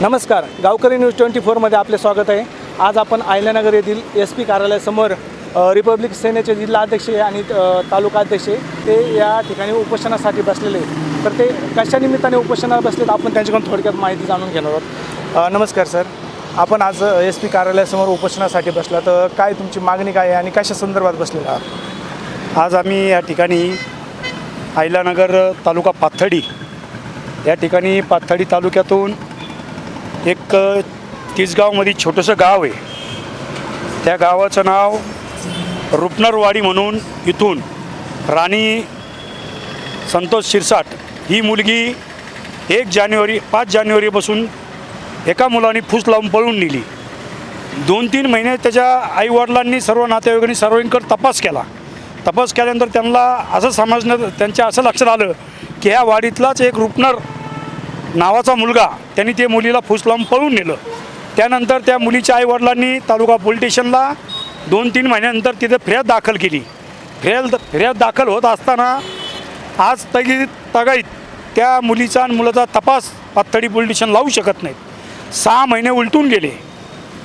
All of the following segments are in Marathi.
नमस्कार गावकरी न्यूज ट्वेंटी फोरमध्ये आपले स्वागत आहे. आज आपण आयल्यानगर येथील एस पी कार्यालयासमोर रिपब्लिक सेनेचे जिल्हाध्यक्ष आणि अ, तालुका अध्यक्ष ते या ठिकाणी उपोषणासाठी बसलेले तर ते कशा निमित्ताने उपोषणाला बसलेत आपण त्यांच्याकडून थोडक्यात माहिती जाणून घेणार आहोत. नमस्कार सर. आपण आज एस पी कार्यालयासमोर उपोषणासाठी बसला तर काय तुमची मागणी काय आहे आणि कशा संदर्भात बसलेला आहात? आज आम्ही या ठिकाणी आयलानगर तालुका पाथडी या ठिकाणी पाथडी तालुक्यातून एक तिसगावमध्ये छोटंसं गाव आहे. त्या गावाचं नाव रुपनरवाडी म्हणून इथून राणी संतोष शिरसाट ही मुलगी एक जानेवारी पाच जानेवारीपासून एका मुलाने फूस लावून पळून नेली. दोन तीन महिने त्याच्या आईवडिलांनी सर्व नातेवाईकांनी सर्वांकडे तपास केला. तपास केल्यानंतर त्यांना असं समजण्यात त्यांच्या असं लक्षात आलं की ह्या वाडीतलाच एक रुपनर नावाचा मुलगा त्यांनी ते मुलीला फूस लावून पळून नेलं. त्यानंतर त्या मुलीच्या आईवडिलांनी तालुका पोलीस स्टेशनला दोन तीन महिन्यानंतर तिथे फिर्याद दाखल केली. फिर्याद फिर्याद दाखल होत असताना आज तगी तगाईत त्या मुलीचा आणि मुलाचा तपास पाथडी पोलीस स्टेशन लावू शकत नाहीत. सहा महिने उलटून गेले.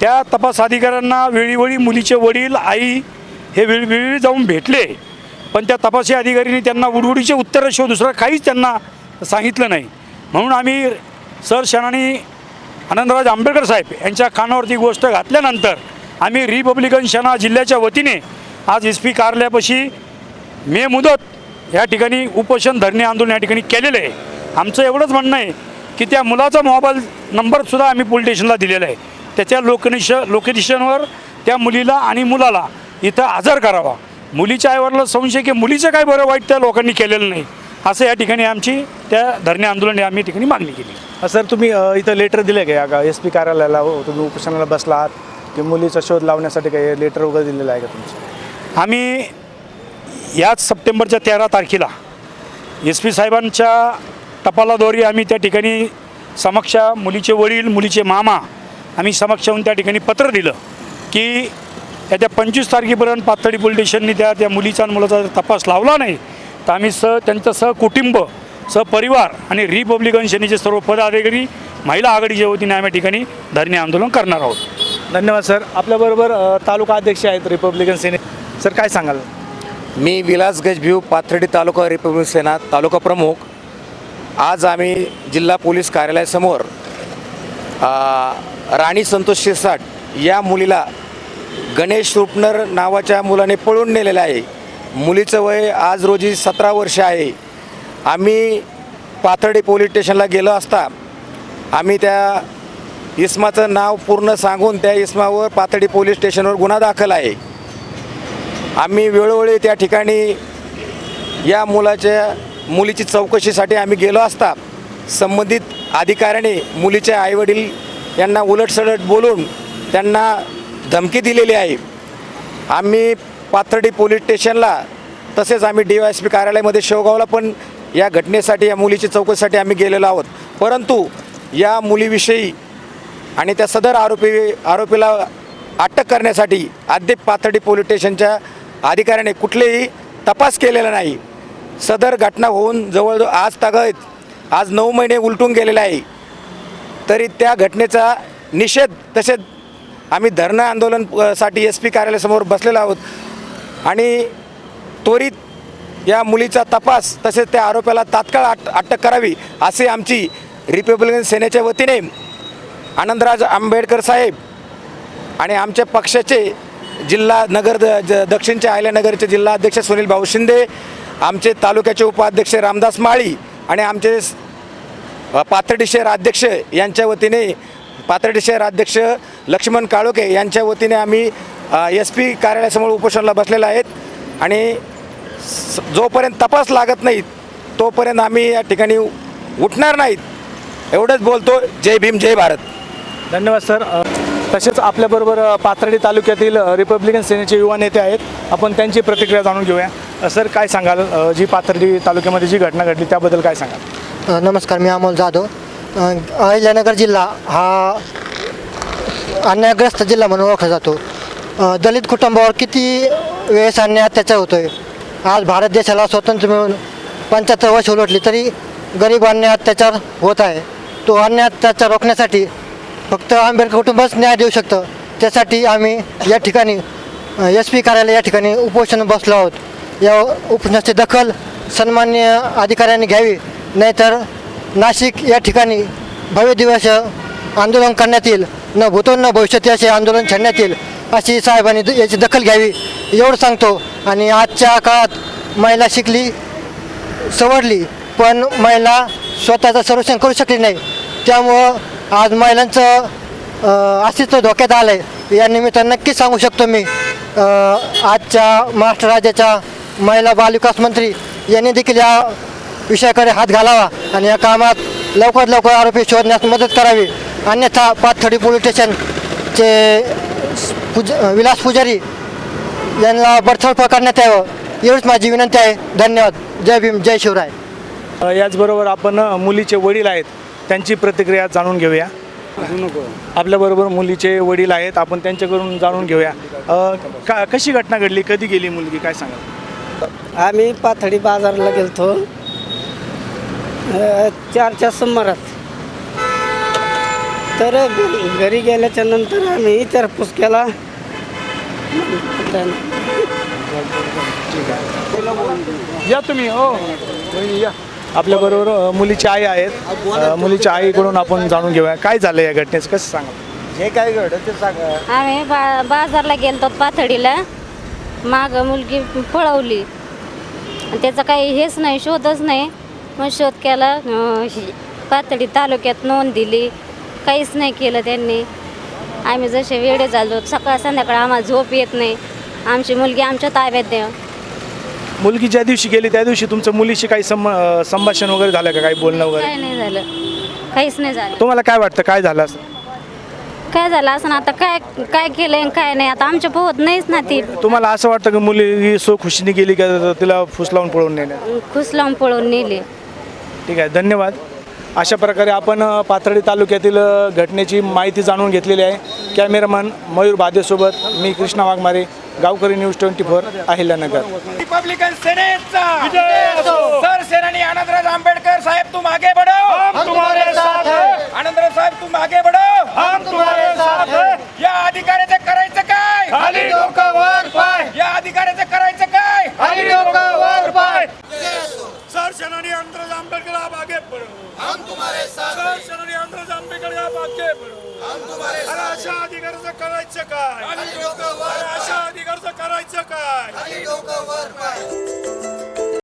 त्या तपास अधिकाऱ्यांना वेळीवेळी मुलीचे वडील आई हे वेळोवेळी जाऊन भेटले. पण त्या तपासी अधिकाऱ्यांनी त्यांना उडवडीचे उत्तर शिव दुसरं काहीच त्यांना सांगितलं नाही. म्हणून आम्ही सर आनंदराज आंबेडकर साहेब यांच्या कानावरती गोष्ट घातल्यानंतर आम्ही रिपब्लिकन सेना जिल्ह्याच्या वतीने आज एस पी कार्यालयापाशी मे मुदत या ठिकाणी उपोषण धरणे आंदोलन या ठिकाणी केलेलं आहे. आमचं एवढंच म्हणणं आहे की त्या मुलाचा मोबाईल नंबरसुद्धा आम्ही पोलीस स्टेशनला दिलेला आहे. त्याच्या लोकनिश लोकेशनवर त्या मुलीला आणि मुलाला इथं आजार करावा. मुलीच्या आईवरला संशय की मुलीचं काय बरं वाईट त्या लोकांनी केलेलं नाही. असं या ठिकाणी आमची त्या धरणे आंदोलन आम्ही या ठिकाणी मागणी केली. सर तुम्ही इथं लेटर दिले का या एस पी कार्यालयाला? हो, तुम्ही उपोषणाला बसला आहात की मुलीचा शोध लावण्यासाठी काही लेटर वगैरे दिलेलं आहे का तुमचं? आम्ही याच सप्टेंबरच्या तेरा तारखेला एस पी साहेबांच्या टपालाद्वारे आम्ही त्या ठिकाणी समक्ष मुलीचे वडील मुलीचे मामा आम्ही समक्ष येऊन त्या ठिकाणी पत्र दिलं की येत्या पंचवीस तारखेपर्यंत पाथर्डी पोलीस स्टेशननी त्या त्या मुलीचा आणि मुलाचा तपास लावला नाही. तर आम्ही सह त्यांचं सहकुटुंब सहपरिवार आणि रिपब्लिकन सेनेचे सर्व पदाधिकारी महिला आघाडीच्या वतीने आम्ही ठिकाणी धरणे आंदोलन करणार आहोत. धन्यवाद सर. आपल्याबरोबर अ, तालुका अध्यक्ष आहेत रिपब्लिकन सेने. सर काय सांगाल? मी विलास गजभिव पाथर्डी तालुका रिपब्लिक सेना तालुका प्रमुख. आज आम्ही जिल्हा पोलीस कार्यालयासमोर आ, राणी संतोष शिरसाट या मुलीला गणेश रुपनर नावाच्या मुलाने पळून नेलेलं आहे. मुलीचं वय आज रोजी सतरा वर्ष आहे. आम्ही पाथर्डी पोलीस स्टेशनला गेलो असता आम्ही त्या इस्माचं नाव पूर्ण सांगून त्या इस्मावर पाथर्डी पोलीस स्टेशनवर गुन्हा दाखल आहे. आम्ही वेळोवेळी त्या ठिकाणी या मुलाच्या मुलीची चौकशीसाठी आम्ही गेलो असता. संबंधित अधिकाऱ्याने मुलीचे आईवडील यांना उलटसलट बोलून त्यांना धमकी दिलेली आहे. आम्ही पाथर्डी पोलीस स्टेशनला तसेच आम्ही डी वाय एस पी कार्यालयामध्ये शेवगावला पण या घटनेसाठी या मुलीची चौकशीसाठी आम्ही गेलेलो आहोत. परंतु या मुलीविषयी आणि त्या सदर आरोपी आरोपीला अटक करण्यासाठी अद्याप पाथर्डी पोलीस स्टेशनच्या अधिकाऱ्याने कुठलेही तपास केलेला नाही. सदर घटना होऊन जवळजवळ आज तागत आज नऊ महिने उलटून गेलेले आहे. तरी त्या घटनेचा निषेध तसेच आम्ही धरणं आंदोलनसाठी एस पी कार्यालयासमोर बसलेलो आहोत. आणि त्वरित या मुलीचा तपास तसेच त्या आरोपाला तात्काळ अट अटक करावी असे आमची रिपब्लिकन सेनेच्या वतीने आनंदराज आंबेडकर साहेब आणि आमच्या पक्षाचे जिल्हा नगर द ज- दक्षिणचे आयल्यानगरचे जिल्हा अध्यक्ष सुनील भाऊ शिंदे आमचे तालुक्याचे उपाध्यक्ष रामदास माळी आणि आमचे पाथर्डी शहर अध्यक्ष यांच्या वतीने पाथर्डी शहर अध्यक्ष लक्ष्मण काळोखे यांच्या वतीने आम्ही एस पी कार्यालयासमोर उपोषणाला बसलेले आहेत आणि जोपर्यंत तपास लागत नाहीत तोपर्यंत आम्ही या ठिकाणी उठणार नाहीत. एवढंच बोलतो जय भीम जय भारत. धन्यवाद सर. तसेच आपल्याबरोबर पाथर्डी तालुक्यातील रिपब्लिकन सेनेचे युवा नेते आहेत. आपण त्यांची प्रतिक्रिया जाणून घेऊया. सर काय सांगाल? जी पाथर्डी तालुक्यामध्ये जी घटना घडली त्याबद्दल काय सांगाल? नमस्कार मी अमोल जाधव. अहिल्यानगर जिल्हा हा अन्यायग्रस्त जिल्हा म्हणून ओळखला जातो. दलित कुटुंबावर किती वेळेस अन्याय अत्याचार होतो आहे आज भारत देशाला स्वतंत्र मिळून पंच्याहत्तर वर्ष उलटली तरी गरीब अन्याय अत्याचार होत आहे. तो अन्याय अत्याचार रोखण्यासाठी फक्त आंबेडकर कुटुंबच न्याय देऊ शकतं. त्यासाठी आम्ही या ठिकाणी एस पी कार्यालय या ठिकाणी उपोषण बसलो आहोत. या उपोषणाची दखल सन्मान्य अधिकाऱ्यांनी घ्यावी नाहीतर नाशिक या ठिकाणी भव्य दिवस आंदोलन करण्यात येईल. न भूतो न भविष्यात असे आंदोलन छेडण्यात येईल अशी साहेबांनी द- याची दखल घ्यावी एवढं सांगतो. आणि आजच्या काळात महिला शिकली सवरली पण महिला स्वतःचं संरक्षण करू शकली नाही. त्यामुळं आज महिलांचं अस्तित्व धोक्यात आलं आहे या निमित्तानं नक्कीच सांगू शकतो मी आजच्या महाराष्ट्र राज्याच्या महिला बालविकास मंत्री यांनी देखील या विषयाकडे हात घालावा आणि या कामात लवकरात लवकर आरोपी शोधण्यास मदत करावी. अन्यथा पाथर्डी पोलीस स्टेशनचे पूज विलास पुजारी यांना बडतर्फ करण्यात यावं एवढीच माझी विनंती आहे. धन्यवाद. जय भीम जय शिवराय. याचबरोबर आपण मुलीचे वडील आहेत त्यांची प्रतिक्रिया जाणून घेऊया. आपल्याबरोबर मुलीचे वडील आहेत आपण त्यांच्याकडून जाणून घेऊया. का कशी घटना घडली कधी गेली मुलगी काय सांगा आम्ही पाथडी बाजारला गेलतो. चारच्या सुमारात. तर घरी गेल्याच्यानंतर आम्ही विचारपूस केला. या तुम्ही हो. वहिनी, या आपल्याबरोबर मुलीची आई आहेत. अ, मुलीच्या आईकडून आपण जाणून घेऊया. काय झालं या घटनेचं? कसं सांगा जे काय घडत ते सांगा. आम्ही बा बाजारला गेलतो पाथडीला. माग मुलगी पळवली. आणि त्याचा काही हेच नाही शोधच नाही. मग शोध केला अं, ही- पाथडी तालुक्यात नोंद दिली. काहीच नाही केलं त्यांनी. आम्ही जसे वेडे झालो सकाळ संध्याकाळ आम्हाला झोप येत नाही. आमची मुलगी आमच्या ताब्यात द्या. मुलगी ज्या दिवशी गेली त्या दिवशी तुमचं मुलीशी काही संभाषण वगैरे झालं का? काही बोलणं वगैरे? नाही झालं. काहीच नाही झालं. तुम्हाला काय वाटतं? काय झालं असं? काय झालं असं आता काय काय केलं आणि काय नाही? आता आमच्या पोहत नाहीच ना ती. तुम्हाला असं वाटतं की मुलगी सो खुशीने गेली का तिला फुस लावून पळून नेलं? खुस लावून पळून नेली. ठीक आहे. धन्यवाद. अशा प्रकारे आपण पाथर्डी तालुक्यातील घटनेची माहिती जाणून घेतलेली आहे. कॅमेरामन मयूर बादेसोबत मी Krishna Waghmare Gaonkari news twenty four Ahilyanagar. Republican सेनेटचा बढ़ो हम तुम्हारे साथ सेनानी आनंदराज आंबेडकर आप आगे बढ़ो हम तुम्हारे साथ अशा अधिकाऱ्याचं करायचं काय खाली डोकं वर अशा अधिकाऱ्याचं करायचं काय खाली डोकं वर पाय